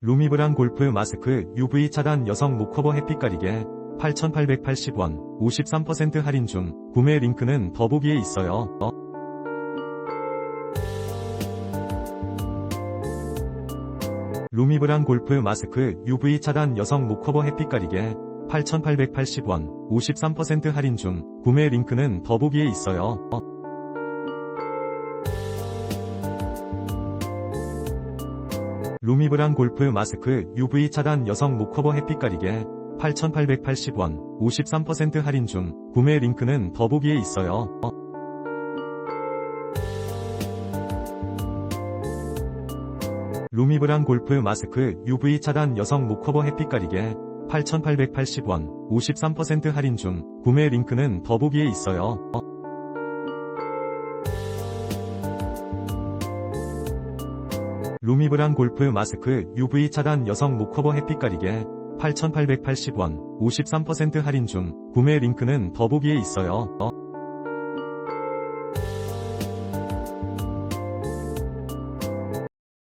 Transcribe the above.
루미브랑 골프 마스크 UV 차단 여성 목커버 햇빛 가리개 8,880원 53% 할인 중 구매 링크는 더보기에 있어요. 어? 루미브랑 골프 마스크 UV 차단 여성 목커버 햇빛 가리개 8,880원 53% 할인 중 구매 링크는 더보기에 있어요. 어? 루미브랑 골프 마스크 UV 차단 여성 목 커버 햇빛 가리개 8,880원 53% 할인 중 구매 링크는 더보기에 있어요. 어? 루미브랑 골프 마스크 UV 차단 여성 목 커버 햇빛 가리개 8,880원 53% 할인 중 구매 링크는 더보기에 있어요. 루미브랑 골프 마스크 UV 차단 여성 목 커버 햇빛 가리개 8,880원 53% 할인 중 구매 링크는 더보기에 있어요. 어?